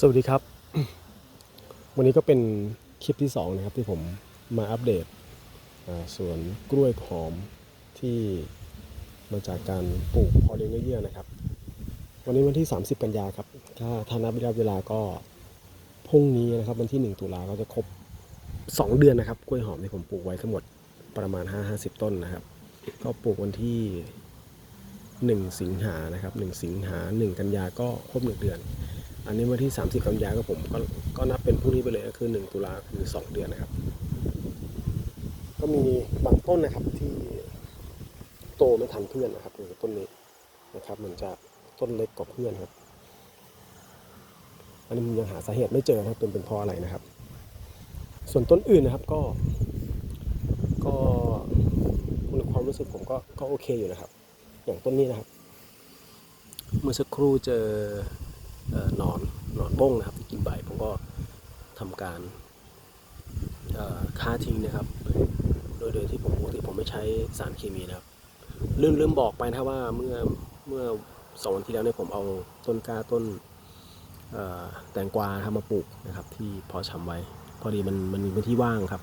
สวัสดีครับ วันนี้ก็เป็นคลิปที่สองนะครับที่ผมมาอัปเดตอ่าสวนกล้วยหอมที่มาจากการปลูกพอเลี้ยงเยื่อนะครับ วันนี้วันที่ 30 กันยาครับ ถ้าถ้านับระยะเวลาก็พรุ่งนี้นะครับวันที่ 1 ตุลาก็จะครบ 2 เดือนนะครับ กล้วยหอมที่ผมปลูกไว้ทั้งหมดประมาณ 5-50 ต้นนะครับ ก็ปลูกวันที่ 1 สิงหานะครับ 1 สิงหา 1 กันยาก็ครบ 1 เดือน อันนี้วันที่ 30 กันยาก็ผมก็ก็นับเป็นพรุ่งนี้ไปเลยก็คือ 1 ตุลาคือ 2 เดือนนะครับ ก็มีบางต้นนะครับที่โตไม่ทันเพื่อนนะครับอย่างต้นนี้นะครับ มันจะต้นเล็กกว่าเพื่อนครับ อันนี้ผมยังหาสาเหตุไม่เจอนะครับเป็นเป็นเพราะอะไรนะครับ ส่วนต้นอื่นนะครับก็ ก็ในความรู้สึกผมก็ก็โอเคอยู่นะครับ อย่างต้นนี้นะครับ เมื่อสักครู่เจอ หนอนหนอนบ้งนะครับที่กินใบผมก็ทำการฆ่าทิ้งนะครับ โดยโดยที่ผมปกติผมไม่ใช้สารเคมีนะครับลืมลืมบอกไปนะว่าเมื่อเมื่อสองวันที่แล้วเนี่ยผมเอาต้นกล้าต้นแตงกวาทำมาปลูกนะครับ ที่พอชำไว้ พอดีมันมันมีพื้นที่ว่างครับ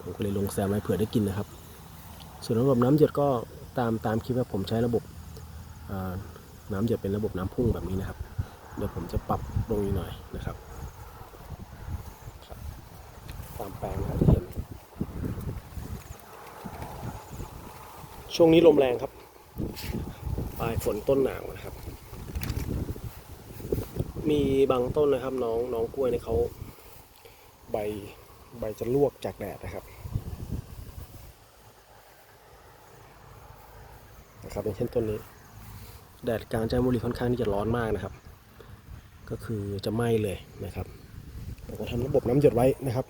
ผมก็เลยลงแซมไว้เผื่อได้กินนะครับ ส่วนระบบน้ำหยดก็ตามตามคลิปว่าผมใช้ระบบน้ำหยดเป็นระบบน้ำพุ่งแบบนี้นะครับ เดี๋ยวผมจะปรับลงอีกหน่อยนะครับครับตามแปลงนะครับที่เห็นช่วงนี้ลมแรงครับปลายฝนต้นหนาวนะครับ มีบางต้นนะครับ น้องน้องกล้วยเนี่ยเขาใบใบจะลวกจากแดดนะครับนะครับอย่างเช่นต้นนี้ แดดกลางจันทบุรีค่อนข้างที่จะร้อนมากนะครับ ก็คือจะไหม้เลยนะครับผมก็ทำระบบน้ำหยดไว้นะครับ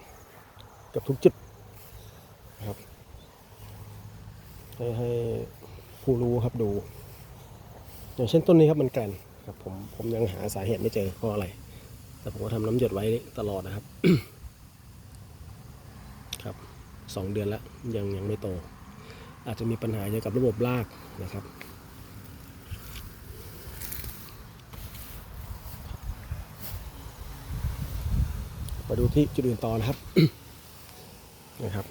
กับทุกจุดนะครับให้ให้ผู้รู้ครับดู อย่างเช่นต้นนี้ครับมันแกนครับผมผมยังหาสาเหตุไม่เจอเพราะอะไร แต่ผมก็ทำน้ำหยดไว้ตลอดนะครับ ครับสองเดือนแล้วยังยังไม่โต อาจจะมีปัญหาเกี่ยวกับระบบรากนะครับ มาดูที่จุดอื่นต่อนะครับนะครับ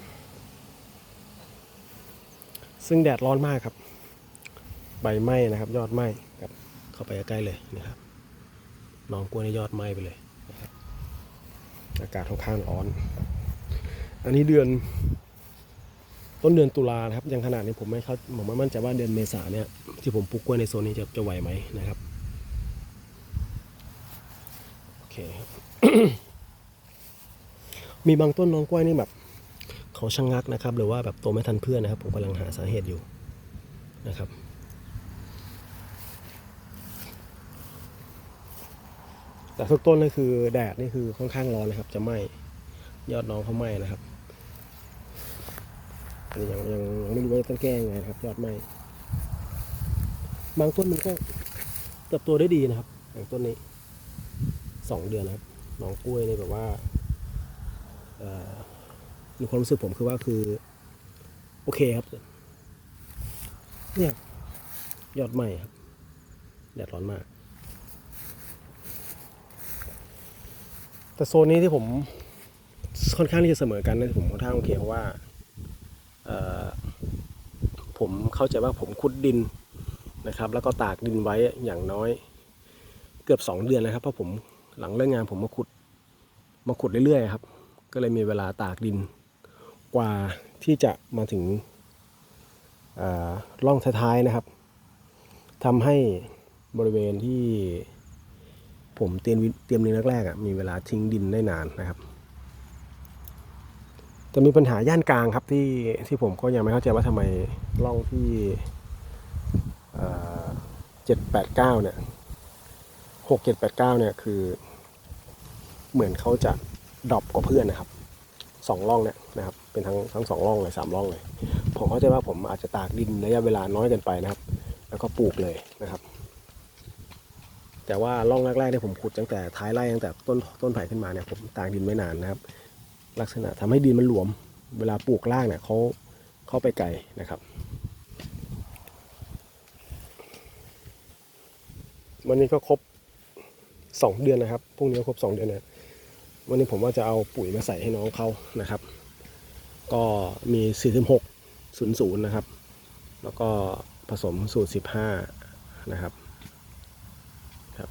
ซึ่งแดดร้อนมากครับ ใบไหม้นะครับ ยอดไหม้ครับ เข้าไปใกล้เลยนะครับน้องกล้วยในยอดไหม้ไปเลยนะครับอากาศค่อนข้างร้อน อันนี้เดือนต้นเดือนตุลานะครับยังขนาดนี้ผมไม่เข้าผมไม่มั่นใจว่าเดือนเมษาเนี่ยที่ผมปลูกกล้วยในโซนนี้จะจะไหวไหมนะครับโอเคครับ มีบางต้นน้องกล้วยนี่แบบเขาชะงงักนะครับ หรือว่าแบบโตไม่ทันเพื่อนนะครับ ผมกำลังหาสาเหตุอยู่นะครับ แต่ทุกต้นนี่คือแดดนี่คือค่อนข้างร้อนนะครับ จะไหม้ยอดน้องเขาไหม้นะครับอันนี้ยังยังยังไม่รู้ว่าจะต้องแก้ยังไงนะครับ ยอดไหม้บางต้นมันก็เติบโตได้ดีนะครับอย่างต้นนี้สองเดือนนะครับน้องกล้วยนี่แบบว่า ในความรู้สึกผมคือว่าคือ โอเคครับ เนี่ยยอดใหม่ครับแดดร้อนมาก แต่โซนนี้ที่ผมค่อนข้างที่จะเสมอกันนะผมค่อนข้างโอเคเพราะว่าผมเข้าใจว่าผมขุดดินนะครับ แล้วก็ตากดินไว้อย่างน้อย เกือบสองเดือนแล้วครับเพราะผมหลังเลิกงานผมมาขุดมาขุดเรื่อยๆครับ ก็เลยมีเวลาตากดิน กว่าที่จะมาถึงอ่าร่องท้ายๆนะครับทำให้บริเวณที่ผมเตรียมเตรียมเลี้ยงแรกๆมีเวลาทิ้งดินได้นานนะครับ จะมีปัญหาย่านกลางครับที่ที่ผมก็ยังไม่เข้าใจว่าทำไมร่องที่เจ็ดแปดเก้าเนี่ยหกเจ็ดแปดเก้าเนี่ยคือเหมือนเขาจะ ดรอปกว่าเพื่อนนะครับสองร่องเนี่ยนะครับเป็นทั้งทั้งสองร่องเลยสามร่องเลย ผมเข้าใจว่าผมอาจจะตากดินระยะเวลาน้อยเกินไปนะครับ แล้วก็ปลูกเลยนะครับ แต่ว่าร่องแรกๆเนี่ยผมขุดตั้งแต่ท้ายไร่ตั้งแต่ต้นต้นไผ่ขึ้นมาเนี่ยผมตากดินไม่นานนะครับ ลักษณะทำให้ดินมันหลวม เวลาปลูกรากเนี่ยเขาเข้าไปไกลนะครับ วันนี้ก็ครบสองเดือนนะครับพรุ่งนี้ก็ครบสองเดือนนี่ย วันนี้ผมว่าจะเอาปุ๋ยมาใส่ให้น้องเขานะครับ ก็มี 46 00 นะครับ แล้วก็ผสมสูตร 15 นะครับครับ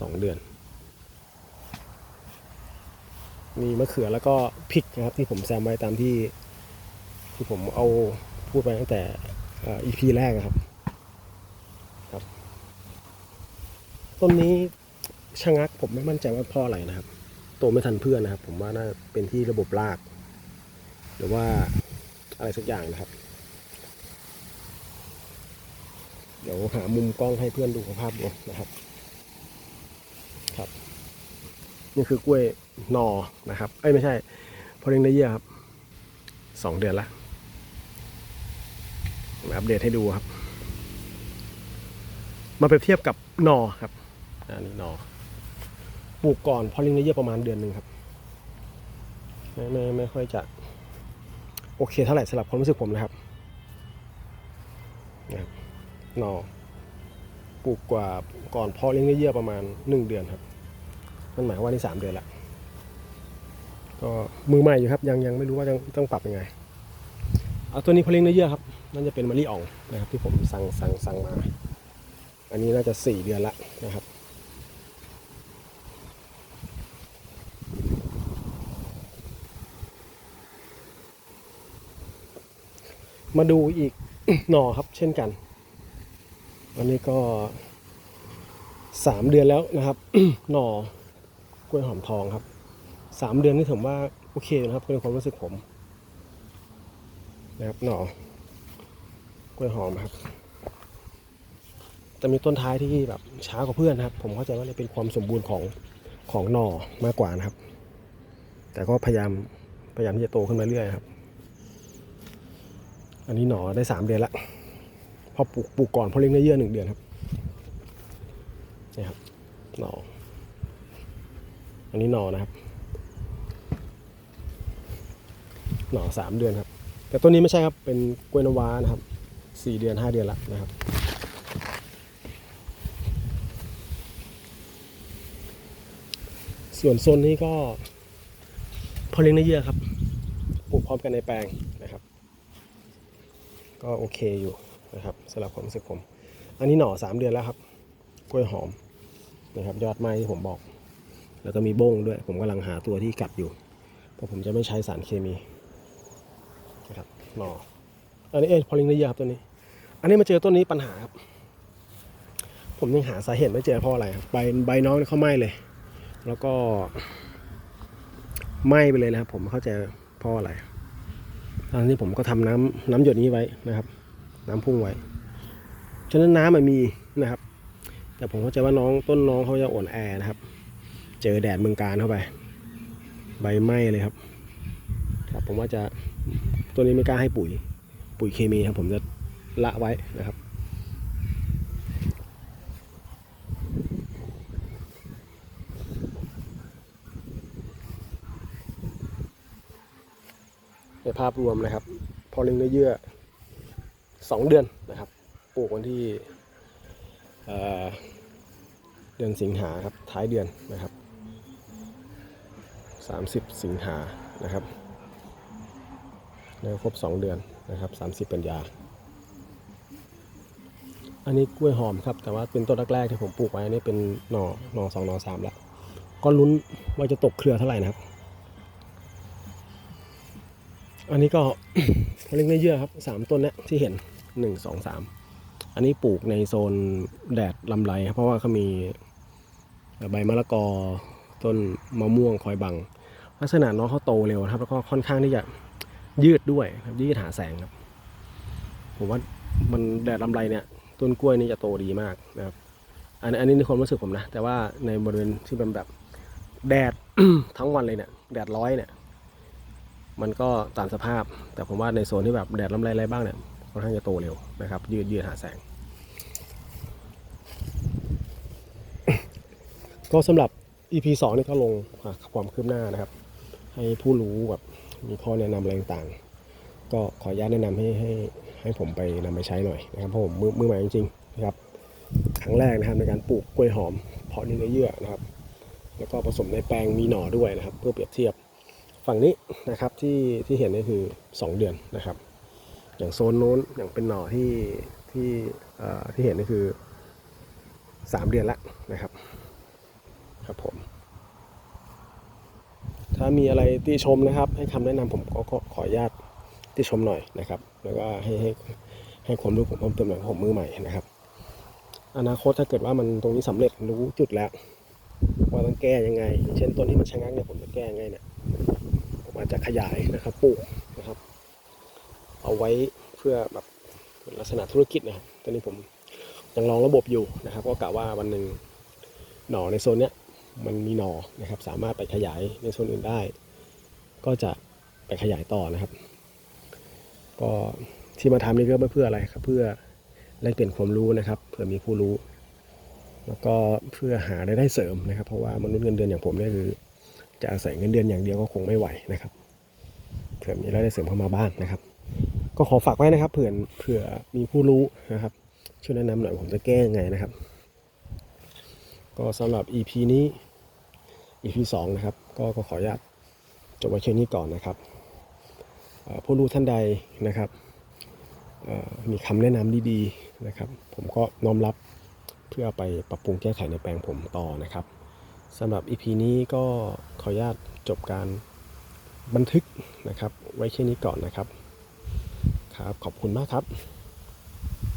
สองเดือน มีมะเขือแล้วก็พริกนะครับ ที่ผมแซมไว้ตามที่ที่ผมเอาพูดไปตั้งแต่อ่อ EP แรกครับครับ ต้นนี้ ชะงักผมไม่มั่นใจว่าพ่ออะไรนะครับโตไม่ทันเพื่อนนะครับ ผมว่าน่าเป็นที่ระบบราก หรือว่าอะไรสักอย่างนะครับ เดี๋ยวหามุมกล้องให้เพื่อนดูภาพดูนะครับ ครับ นี่คือกล้วยนอนะครับ เอ้ยไม่ใช่พอเลี้ยงได้เยี่ยครับสองเดือนละมาอัปเดตให้ดูครับ มาเปรียบเทียบกับนอครับอันนี้นอ ปลูกก่อนพอลี้ยงเยี่ยประมาณเดือนหนึ่งครับ ไม่ไม่ไม่ค่อยจะ โอเคเท่าไหร่สำหรับความรู้สึกผมนะครับนะครับนอปลูกกว่าก่อนเพาะเลี้ยงเยื่อประมาณหนึ่งเดือนครับนั่นหมายว่านี่สามเดือนละก็มือใหม่อยู่ครับ ยังยังไม่รู้ว่าต้องต้องปรับยังไงเอาตัวนี้พาะเลี้ยงเยื่อครับน่าจะเป็นมะลิอ่องนะครับ ที่ผมสั่งสั่งสั่งมา อันนี้น่าจะสี่เดือนละนะครับ มาดูอีกหน่อครับ เช่นกัน อันนี้ก็สามเดือนแล้วนะครับ หน่อกล้วยหอมทองครับสามเดือนนี่ผมว่าโอเคนะครับเป็นความรู้สึกผมนะครับหน่อกล้วยหอมครับ แต่มีต้นท้ายที่แบบช้ากว่าเพื่อนนะครับ ผมเข้าใจว่าเป็นความสมบูรณ์ของของหน่อมากกว่านะครับ แต่ก็พยายามพยายามที่จะโตขึ้นมาเรื่อยครับ อันนี้หน่อได้สามเดือนละพอปลูกปลูกก่อนพอเลี้ยงเนื้อเยื่อหนึ่งเดือนครับนี่ครับหน่ออันนี้หนอนะครับ หน่อสามเดือนครับ แต่ต้นนี้ไม่ใช่ครับเป็นกล้วยน้ำว้านะครับสี่เดือนห้าเดือนละนะครับส่วนโซนนี้ก็พอเลี้ยงเนื้อเยื่อครับปลูกพร้อมกันในแปลง ก็โอเคอยู่นะครับสำหรับความรู้สึกผม อันนี้หน่อสามเดือนแล้วครับ กล้วยหอมนะครับยอดไม้ที่ผมบอก แล้วก็มีบ้งด้วย ผมกำลังหาตัวที่กัดอยู่ เพราะผมจะไม่ใช้สารเคมีนะครับหน่อ อันนี้เอพอลิงได้ยะครับตัวนี้ อันนี้มาเจอต้นนี้ปัญหาครับ ผมยังหาสาเหตุไม่เจอเพราะอะไรครับใบใบน้องเขาไหม้เลย แล้วก็ไหม้ไปเลยนะครับ ผมเข้าใจเพราะอะไร ตอนนี้ผมก็ทำน้ำน้ำหยดนี้ไว้นะครับ น้ำพุ่งไว้ ฉะนั้นน้ำมันมีนะครับ แต่ผมเข้าใจว่าน้องต้นน้องเขาจะอ่อนแอนะครับ เจอแดดเมืองการเข้าไป ใบไหม้เลยครับ ครับผมว่าจะตัวนี้ไม่กล้าให้ปุ๋ย ปุ๋ยเคมีครับ ผมจะละไว้นะครับ ภาพรวมนะครับพอเลี้ยงเนื้อเยื่อสองเดือนนะครับ ปลูกวันที่เเดือนสิงหาครับ ท้ายเดือนนะครับสามสิบสิงหานะครับแล้วครบสองเดือนนะครับสามสิบกันยา อันนี้กล้วยหอมครับ แต่ว่าเป็นต้นแรกๆที่ผมปลูกไว้อันนี้เป็นหน่อหน่อสองหน่อสามแล้ว ก็ลุ้นว่าจะตกเครือเท่าไหร่นะครับ อันนี้ก็เล็กเนื้อเยื่อครับสามต้นเนี้ยที่เห็นหนึ่งสองสามอันนี้ปลูกในโซนแดดลำไรครับเพราะว่าเขามีใบมะละกอต้นมะม่วงคอยบัง ลักษณะน้องเขาโตเร็วนะครับ แล้วก็ค่อนข้างที่จะยืดด้วยครับยืดหาแสงครับ ผมว่ามันแดดลำไรเนี่ยต้นกล้วยนี่จะโตดีมากนะครับ อันอันนี้ในความรู้สึกผมนะ แต่ว่าในบริเวณที่เป็นแบบแดดทั้งวันเลยเนี่ยแดดร้อยเนี่ย มันก็ตามสภาพ แต่ผมว่าในโซนที่แบบแดดลำไรอะไรบ้างเนี่ยค่อนข้างจะโตเร็วนะครับ ยืดยืดหาแสง ก็สำหรับ EP 2นี่ก็ลงความคืบหน้านะครับ ให้ผู้รู้แบบมีข้อแนะนำอะไรต่างๆ ก็ขออนุญาตแนะนำให้ให้ให้ผมไปนำไปใช้หน่อยนะครับเพราะผมมือมือใหม่จริงๆนะครับครั้งแรกนะครับในการปลูกกล้วยหอมเพาะเนื้อเยื่อนะครับ แล้วก็ผสมในแปลงมีหน่อด้วยนะครับ เพื่อเปรียบเทียบ ฝั่งนี้นะครับที่ที่เห็นนี่คือ 2 เดือนนะครับ อย่างโซนโน้นอย่างเป็นหน่อที่ที่ที่เห็นนี่คือ 3 เดือนละนะครับครับผม ถ้ามีอะไรติชมนะครับ ให้คำแนะนำผมก็ขออนุญาตติชมหน่อยนะครับ แล้วก็ให้ให้ให้ความรู้ผมเพิ่มเติมหน่อยเพราะผมมือใหม่นะครับ อนาคตถ้าเกิดว่ามันตรงนี้สำเร็จรู้จุดแล้วว่าต้องแก้ยังไงอย่างเช่นต้นที่มันชะงักเนี่ยผมจะแก้ยังไงเนี่ย ผมอาจจะขยายนะครับปลูกนะครับ เอาไว้เพื่อแบบลักษณะธุรกิจนะครับตอนนี้ผมยังลองระบบอยู่นะครับ ก็กะว่าวันหนึ่งหน่อในโซนเนี้ยมันมีหน่อนะครับ สามารถไปขยายในโซนอื่นได้ ก็จะไปขยายต่อนะครับ ก็ที่มาทำนี่ก็เพื่ออะไรครับ เพื่อแลกเปลี่ยนความรู้นะครับเผื่อมีผู้รู้ แล้วก็เพื่อหารายได้เสริมนะครับ เพราะว่ามนุษย์เงินเดือนอย่างผมเนี่ยคือ จะอาศัยเงินเดือนอย่างเดียวก็คงไม่ไหวนะครับเผื่อมีรายได้เสริมเข้ามาบ้างนะครับ ก็ขอฝากไว้นะครับ เผื่อเผื่อมีผู้รู้นะครับช่วยแนะนำหน่อยผมจะแก้ยังไงนะครับ ก็สำหรับ EP นี้ EP 2 นะครับ ก็ก็ขออนุญาตจบไว้แค่นี้ก่อนนะครับผู้รู้ท่านใดนะครับมีคำแนะนำดีๆนะครับ ผมก็น้อมรับเพื่อไปปรับปรุงแก้ไขในแปลงผมต่อนะครับ สำหรับ EP นี้ก็ขออนุญาตจบการบันทึกนะครับ ไว้แค่นี้ก่อนนะครับ ครับ ขอบคุณมากครับ